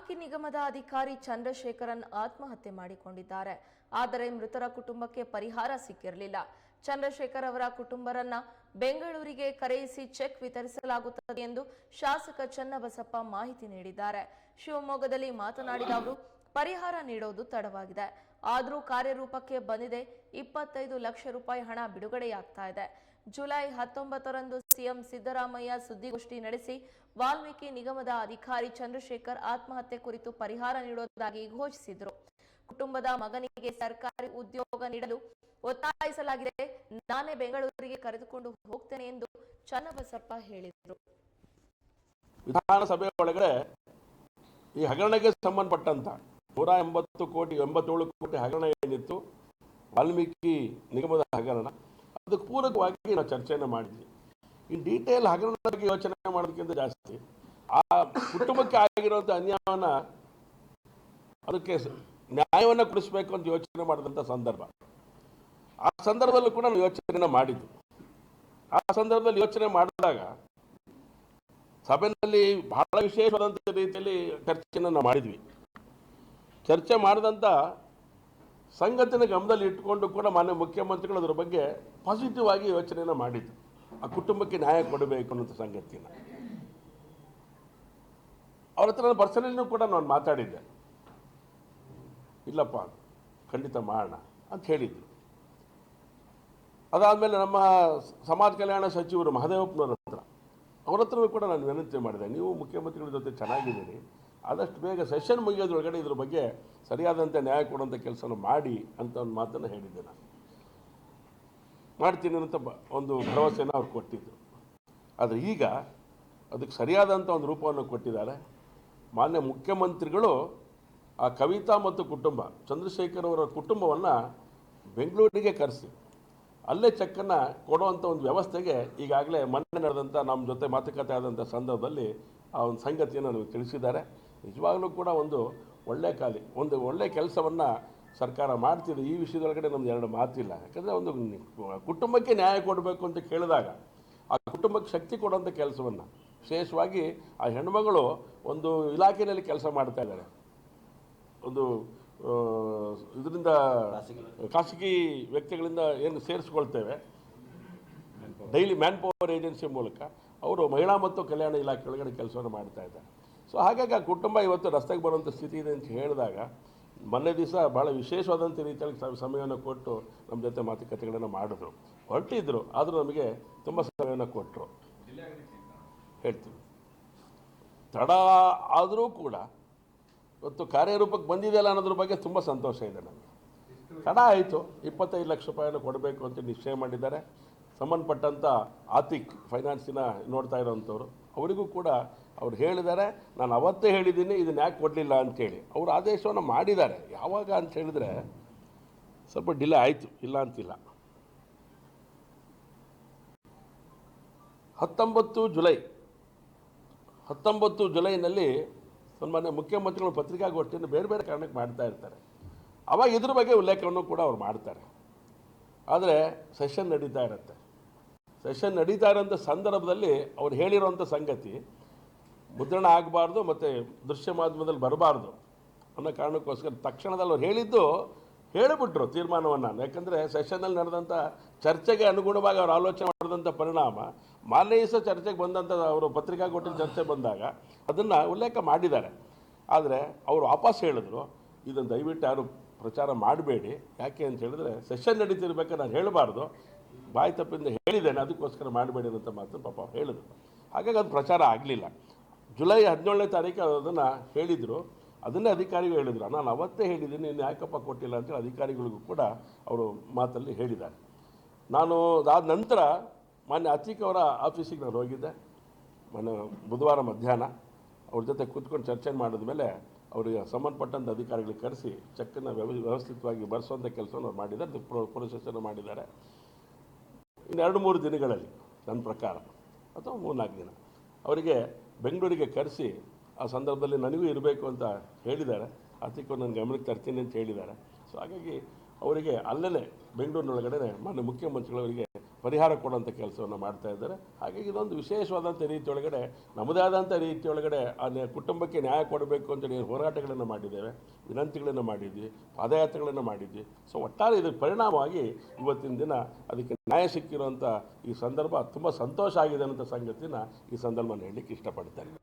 ವಾಲ್ಮೀಕಿ ನಿಗಮದ ಅಧಿಕಾರಿ ಚಂದ್ರಶೇಖರನ್ ಆತ್ಮಹತ್ಯೆ ಮಾಡಿಕೊಂಡಿದ್ದಾರೆ. ಆದರೆ ಮೃತರ ಕುಟುಂಬಕ್ಕೆ ಪರಿಹಾರ ಸಿಕ್ಕಿರಲಿಲ್ಲ. ಚಂದ್ರಶೇಖರ್ ಅವರ ಕುಟುಂಬರನ್ನ ಬೆಂಗಳೂರಿಗೆ ಕರೆಯಿಸಿ ಚೆಕ್ ವಿತರಿಸಲಾಗುತ್ತದೆ ಎಂದು ಶಾಸಕ ಚನ್ನಬಸಪ್ಪ ಮಾಹಿತಿ ನೀಡಿದ್ದಾರೆ. ಶಿವಮೊಗ್ಗದಲ್ಲಿ ಮಾತನಾಡಿದ ಅವರು, ಪರಿಹಾರ ನೀಡೋದು ತಡವಾಗಿದೆ. ಆದರೂ ಕಾರ್ಯರೂಪಕ್ಕೆ ಬಂದಿದೆ. ಇಪ್ಪತ್ತೈದು ಲಕ್ಷ ರೂಪಾಯಿ ಹಣ ಬಿಡುಗಡೆಯಾಗ್ತಾ ಇದೆ. ಜುಲೈ ಹತ್ತೊಂಬತ್ತರಂದು ಸಿಎಂ ಸಿದ್ದರಾಮಯ್ಯ ಸುದ್ದಿಗೋಷ್ಠಿ ನಡೆಸಿ ವಾಲ್ಮೀಕಿ ನಿಗಮದ ಅಧಿಕಾರಿ ಚಂದ್ರಶೇಖರ್ ಆತ್ಮಹತ್ಯೆ ಕುರಿತು ಪರಿಹಾರ ನೀಡುವುದಾಗಿ ಘೋಷಿಸಿದರು. ಕುಟುಂಬದ ಮಗನಿಗೆ ಸರ್ಕಾರಿ ಉದ್ಯೋಗ ನೀಡಲು ಒತ್ತಾಯಿಸಲಾಗಿದೆ. ನಾನೇ ಬೆಂಗಳೂರಿಗೆ ಕರೆದುಕೊಂಡು ಹೋಗ್ತೇನೆ ಎಂದು ಚನ್ನಬಸಪ್ಪ ಹೇಳಿದರು. ವಿಧಾನಸಭೆ ಒಳಗಡೆ ಈ ಹಗರಣಕ್ಕೆ ಸಂಬಂಧಪಟ್ಟಂತ ನೂರ ಎಂಬತ್ತು ಕೋಟಿ, ಎಂಬತ್ತೇಳು ಕೋಟಿ ಹಗರಣ ಏನಿತ್ತು, ವಾಲ್ಮೀಕಿ ನಿಗಮದ ಹಗರಣ, ಅದಕ್ಕೆ ಪೂರಕವಾಗಿ ನಾವು ಚರ್ಚೆಯನ್ನು ಮಾಡಿದ್ವಿ. ಈ ಡೀಟೇಲ್ ಹಗರಣದ ಯೋಚನೆ ಮಾಡೋದಕ್ಕಿಂತ ಜಾಸ್ತಿ. ಆ ಕುಟುಂಬಕ್ಕೆ ಆಗಿರುವಂಥ ಅನ್ಯಾಯವನ್ನು ಅದಕ್ಕೆ ನ್ಯಾಯವನ್ನು ಕೊಡಿಸ್ಬೇಕು ಅಂತ ಯೋಚನೆ ಮಾಡಿದಂಥ ಸಂದರ್ಭ. ಆ ಸಂದರ್ಭದಲ್ಲೂ ಕೂಡ ನಾವು ಯೋಚನೆ ಮಾಡಿದ್ದು. ಆ ಸಂದರ್ಭದಲ್ಲಿ ಯೋಚನೆ ಮಾಡಿದಾಗ ಸಭೆಯಲ್ಲಿ ಬಹಳ ವಿಶೇಷವಾದಂಥ ರೀತಿಯಲ್ಲಿ ಚರ್ಚೆಯನ್ನು ಮಾಡಿದ್ವಿ. ಚರ್ಚೆ ಮಾಡಿದಂಥ ಸಂಗತಿನ ಗಮನದಲ್ಲಿ ಇಟ್ಟುಕೊಂಡು ಕೂಡ ಮಾನ್ಯ ಮುಖ್ಯಮಂತ್ರಿಗಳು ಅದರ ಬಗ್ಗೆ ಪಾಸಿಟಿವ್ ಆಗಿ ಯೋಚನೆಯನ್ನು ಮಾಡಿದ್ದು. ಆ ಕುಟುಂಬಕ್ಕೆ ನ್ಯಾಯ ಕೊಡಬೇಕು ಅನ್ನೋಂಥ ಸಂಗತಿನ ಅವ್ರ ಹತ್ರ ನಾನು ಕೂಡ ನಾನು ಮಾತಾಡಿದ್ದೆ. ಇಲ್ಲಪ್ಪ, ಖಂಡಿತ ಮಾಡೋಣ ಅಂತ ಹೇಳಿದ್ರು. ಅದಾದಮೇಲೆ ನಮ್ಮ ಸಮಾಜ ಕಲ್ಯಾಣ ಸಚಿವರು ಮಹದೇವಪ್ಪನವ್ರ ಹತ್ರ, ಅವ್ರ ಹತ್ರನೂ ಕೂಡ ನಾನು ವಿನಂತಿ ಮಾಡಿದೆ. ನೀವು ಮುಖ್ಯಮಂತ್ರಿಗಳ ಜೊತೆ ಚೆನ್ನಾಗಿದ್ದೀರಿ. ಆದಷ್ಟು ಬೇಗ ಸೆಷನ್ ಮುಗಿಯೋದ್ರೊಳಗಡೆ ಇದ್ರ ಬಗ್ಗೆ ಸರಿಯಾದಂತೆ ನ್ಯಾಯ ಕೊಡುವಂಥ ಕೆಲಸನ ಮಾಡಿ ಅಂತ ಒಂದು ಮಾತನ್ನು ಹೇಳಿದ್ದೆ ನಾನು. ಮಾಡ್ತೀನಿ ಅಂತ ಒಂದು ಭರವಸೆಯನ್ನು ಅವ್ರು ಕೊಟ್ಟಿದ್ದರು ಆದರೆ ಈಗ ಅದಕ್ಕೆ ಸರಿಯಾದಂಥ ಒಂದು ರೂಪವನ್ನು ಕೊಟ್ಟಿದ್ದಾರೆ. ಮಾನ್ಯ ಮುಖ್ಯಮಂತ್ರಿಗಳು ಆ ಕವಿತಾ ಮತ್ತು ಕುಟುಂಬ, ಚಂದ್ರಶೇಖರ್ ಅವರ ಕುಟುಂಬವನ್ನು ಬೆಂಗಳೂರಿಗೆ ಕರೆಸಿ. ಅಲ್ಲೇ ಚೆಕ್ಕನ್ನು ಕೊಡುವಂಥ ಒಂದು ವ್ಯವಸ್ಥೆಗೆ ಈಗಾಗಲೇ ಮೊನ್ನೆ ನಡೆದಂಥ ನಮ್ಮ ಜೊತೆ ಮಾತುಕತೆ ಆದಂಥ ಸಂದರ್ಭದಲ್ಲಿ ಆ ಒಂದು ಸಂಗತಿಯನ್ನು ನಮಗೆ ತಿಳಿಸಿದ್ದಾರೆ. ನಿಜವಾಗಲೂ ಕೂಡ ಒಂದು ಒಳ್ಳೆ ಖಾಲಿ ಒಂದು ಒಳ್ಳೆ ಕೆಲಸವನ್ನು ಸರ್ಕಾರ ಮಾಡ್ತಿದೆ, ಈ ವಿಷಯದೊಳಗಡೆ ನಮ್ದು ಎರಡು ಮಾತಿಲ್ಲ. ಯಾಕಂದರೆ ಒಂದು ಕುಟುಂಬಕ್ಕೆ ನ್ಯಾಯ ಕೊಡಬೇಕು ಅಂತ ಕೇಳಿದಾಗ, ಆ ಕುಟುಂಬಕ್ಕೆ ಶಕ್ತಿ ಕೊಡುವಂಥ ಕೆಲಸವನ್ನು, ವಿಶೇಷವಾಗಿ ಆ ಹೆಣ್ಮಗಳು ಒಂದು ಇಲಾಖೆಯಲ್ಲಿ ಕೆಲಸ ಮಾಡ್ತಾ ಇದ್ದಾರೆ. ಒಂದು ಇದರಿಂದ ಖಾಸಗಿ ವ್ಯಕ್ತಿಗಳಿಂದ ಏನು ಸೇರಿಸ್ಕೊಳ್ತೇವೆ ಡೈಲಿ ಮ್ಯಾನ್ ಪವರ್ ಏಜೆನ್ಸಿ ಮೂಲಕ ಅವರು ಮಹಿಳಾ ಮತ್ತು ಕಲ್ಯಾಣ ಇಲಾಖೆ ಒಳಗಡೆ ಕೆಲಸವನ್ನು ಮಾಡ್ತಾ ಇದ್ದಾರೆ. ಸೊ ಹಾಗಾಗಿ ಆ ಕುಟುಂಬ ಇವತ್ತು ರಸ್ತೆಗೆ ಬರುವಂಥ ಸ್ಥಿತಿ ಇದೆ ಅಂತ ಹೇಳಿದಾಗ ಮೊನ್ನೆ ದಿವಸ ಭಾಳ ವಿಶೇಷವಾದಂಥ ರೀತಿಯಲ್ಲಿ ಸಮಯವನ್ನು ಕೊಟ್ಟು ನಮ್ಮ ಜೊತೆ ಮಾತುಕತೆಗಳನ್ನು ಮಾಡಿದ್ರು. ಹೊರಟಿದ್ರು, ಆದರೂ ನಮಗೆ ತುಂಬ ಸಮಯವನ್ನು ಕೊಟ್ಟರು. ಹೇಳ್ತೀವಿ ತಡ ಆದರೂ ಕೂಡ ಇವತ್ತು ಕಾರ್ಯರೂಪಕ್ಕೆ ಬಂದಿದೆಯಲ್ಲ ಅನ್ನೋದ್ರ ಬಗ್ಗೆ ತುಂಬ ಸಂತೋಷ ಇದೆ ನನಗೆ ತಡ ಆಯಿತು, ಇಪ್ಪತ್ತೈದು ಲಕ್ಷ ರೂಪಾಯಿಯನ್ನು ಕೊಡಬೇಕು ಅಂತ ನಿಶ್ಚಯ ಮಾಡಿದ್ದಾರೆ. ಸಂಬಂಧಪಟ್ಟಂಥ ಆತಿಕ್ ಫೈನಾನ್ಸಿನ ನೋಡ್ತಾ ಇರೋವಂಥವ್ರು ಅವರಿಗೂ ಕೂಡ ಅವ್ರು ಹೇಳಿದ್ದಾರೆ ನಾನು ಅವತ್ತೇ ಹೇಳಿದ್ದೀನಿ ಇದನ್ನ ಯಾಕೆ ಕೊಡಲಿಲ್ಲ? ಅಂಥೇಳಿ ಅವರು ಆದೇಶವನ್ನು ಮಾಡಿದ್ದಾರೆ ಯಾವಾಗ ಅಂತ ಹೇಳಿದ್ರೆ ಸ್ವಲ್ಪ ಡಿಲೇ ಆಯಿತು, ಇಲ್ಲ ಅಂತಿಲ್ಲ. ಹತ್ತೊಂಬತ್ತು ಜುಲೈ, ಹತ್ತೊಂಬತ್ತು ಜುಲೈನಲ್ಲಿ ಸನ್ಮಾನ್ಯ ಮುಖ್ಯಮಂತ್ರಿಗಳು ಪತ್ರಿಕಾಗೋಷ್ಠಿಯನ್ನು ಬೇರೆ ಬೇರೆ ಕಾರಣಕ್ಕೆ ಮಾಡ್ತಾ ಇರ್ತಾರೆ. ಅವಾಗ ಇದ್ರ ಬಗ್ಗೆ ಉಲ್ಲೇಖವನ್ನು ಕೂಡ ಅವ್ರು ಮಾಡ್ತಾರೆ. ಆದರೆ ಸೆಷನ್ ನಡೀತಾ ಇರುತ್ತೆ. ಸೆಷನ್ ನಡೀತಾ ಇರೋಂಥ ಸಂದರ್ಭದಲ್ಲಿ ಅವ್ರು ಹೇಳಿರೋಂಥ ಸಂಗತಿ ಮುದ್ರಣ ಆಗಬಾರ್ದು ಮತ್ತು ದೃಶ್ಯ ಮಾಧ್ಯಮದಲ್ಲಿ ಬರಬಾರ್ದು ಅನ್ನೋ ಕಾರಣಕ್ಕೋಸ್ಕರ ತಕ್ಷಣದಲ್ಲಿ ಅವ್ರು ಹೇಳಿದ್ದು ಹೇಳಿಬಿಟ್ರು ತೀರ್ಮಾನವನ್ನು. ಯಾಕಂದರೆ ಸೆಷನಲ್ಲಿ ನಡೆದಂಥ ಚರ್ಚೆಗೆ ಅನುಗುಣವಾಗಿ ಅವರು ಆಲೋಚನೆ ಮಾಡಿದಂಥ ಪರಿಣಾಮ ಮಾನ್ಯ ಚರ್ಚೆಗೆ ಬಂದಂಥ ಅವರು ಪತ್ರಿಕಾಗೋಟಿನ ಚರ್ಚೆ ಬಂದಾಗ ಅದನ್ನು ಉಲ್ಲೇಖ ಮಾಡಿದ್ದಾರೆ. ಆದರೆ ಅವರು ವಾಪಸ್ ಹೇಳಿದ್ರು, ಇದನ್ನು ದಯವಿಟ್ಟು ಯಾರು ಪ್ರಚಾರ ಮಾಡಬೇಡಿ, ಯಾಕೆ ಅಂತ ಹೇಳಿದ್ರೆ ಸೆಷನ್ ನಡೀತಿರ್ಬೇಕಾದ್ರೆ ನಾನು ಹೇಳಬಾರ್ದು, ಬಾಯಿ ತಪ್ಪಿಂದ ಹೇಳಿದ್ದೇನೆ, ಅದಕ್ಕೋಸ್ಕರ ಮಾಡಬೇಡಿ ಅಂತ ಮಾತು ಪಾಪ ಹೇಳಿದ್ರು. ಹಾಗಾಗಿ ಅದು ಪ್ರಚಾರ ಆಗಲಿಲ್ಲ. ಜುಲೈ ಹದಿನೇಳನೇ ತಾರೀಕು ಅದನ್ನು ಹೇಳಿದರು. ಅದನ್ನೇ ಅಧಿಕಾರಿಗಳು ಹೇಳಿದರು. ನಾನು ಅವತ್ತೇ ಹೇಳಿದ್ದೀನಿ, ಇನ್ನು ಯಾಕಪ್ಪ ಕೊಟ್ಟಿಲ್ಲ ಅಂತೇಳಿ ಅಧಿಕಾರಿಗಳಿಗೂ ಕೂಡ ಅವರು ಮಾತಲ್ಲಿ ಹೇಳಿದ್ದಾರೆ. ನಾನು ಅದಾದ ನಂತರ ಮಾನ್ಯ ಅತೀಕ್ ಅವರ ಆಫೀಸಿಗೆ ನಾನು ಹೋಗಿದ್ದೆ. ಮೊನ್ನೆ ಬುಧವಾರ ಮಧ್ಯಾಹ್ನ ಅವ್ರ ಜೊತೆ ಕೂತ್ಕೊಂಡು ಚರ್ಚೆ ಮಾಡಿದ ಮೇಲೆ ಅವರಿಗೆ ಸಂಬಂಧಪಟ್ಟಂಥ ಅಧಿಕಾರಿಗಳಿಗೆ ಕರೆಸಿ ಚೆಕ್ಕನ್ನು ವ್ಯವ ವ್ಯವಸ್ಥಿತವಾಗಿ ಬರೆಸುವಂಥ ಕೆಲಸವನ್ನು ಅವ್ರು ಮಾಡಿದ್ದಾರೆ. ಪ್ರೊಸೆಸನ್ನು ಮಾಡಿದ್ದಾರೆ. ಇನ್ನು ಎರಡು ಮೂರು ದಿನಗಳಲ್ಲಿ ನನ್ನ ಪ್ರಕಾರ ಅಥವಾ ಮೂರ್ನಾಲ್ಕು ದಿನ ಅವರಿಗೆ ಬೆಂಗಳೂರಿಗೆ ಕರೆಸಿ ಆ ಸಂದರ್ಭದಲ್ಲಿ ನನಗೂ ಇರಬೇಕು ಅಂತ ಹೇಳಿದ್ದಾರೆ. ಅದಕ್ಕೆ ನನ್ನ ಗಮನಕ್ಕೆ ತರ್ತೀನಿ ಅಂತ ಹೇಳಿದ್ದಾರೆ. ಸೊ ಹಾಗಾಗಿ ಅವರಿಗೆ ಅಲ್ಲೇ ಬೆಂಗಳೂರಿನೊಳಗಡೆ ಮಾನ್ಯ ಮುಖ್ಯಮಂತ್ರಿಗಳವರಿಗೆ ಪರಿಹಾರ ಕೊಡುವಂಥ ಕೆಲಸವನ್ನು ಮಾಡ್ತಾ ಇದ್ದಾರೆ. ಹಾಗಾಗಿ ಇದೊಂದು ವಿಶೇಷವಾದಂಥ ರೀತಿಯೊಳಗಡೆ, ನಮ್ಮದೇ ಆದಂಥ ರೀತಿಯೊಳಗಡೆ ಆ ಕುಟುಂಬಕ್ಕೆ ನ್ಯಾಯ ಕೊಡಬೇಕು ಅಂತೇಳಿ ಹೋರಾಟಗಳನ್ನು ಮಾಡಿದ್ದೇವೆ, ವಿನಂತಿಗಳನ್ನು ಮಾಡಿದ್ವಿ, ಪಾದಯಾತ್ರೆಗಳನ್ನು ಮಾಡಿದ್ವಿ. ಸೊ ಒಟ್ಟಾರೆ ಇದರ ಪರಿಣಾಮವಾಗಿ ಇವತ್ತಿನ ದಿನ ಅದಕ್ಕೆ ನ್ಯಾಯ ಸಿಕ್ಕಿರುವಂಥ ಈ ಸಂದರ್ಭ ತುಂಬ ಸಂತೋಷ ಆಗಿದೆ ಅನ್ನೋಂಥ ಸಂಗತಿನ ಈ ಸಂದರ್ಭ ಹೇಳಲಿಕ್ಕೆ ಇಷ್ಟಪಡ್ತೇನೆ.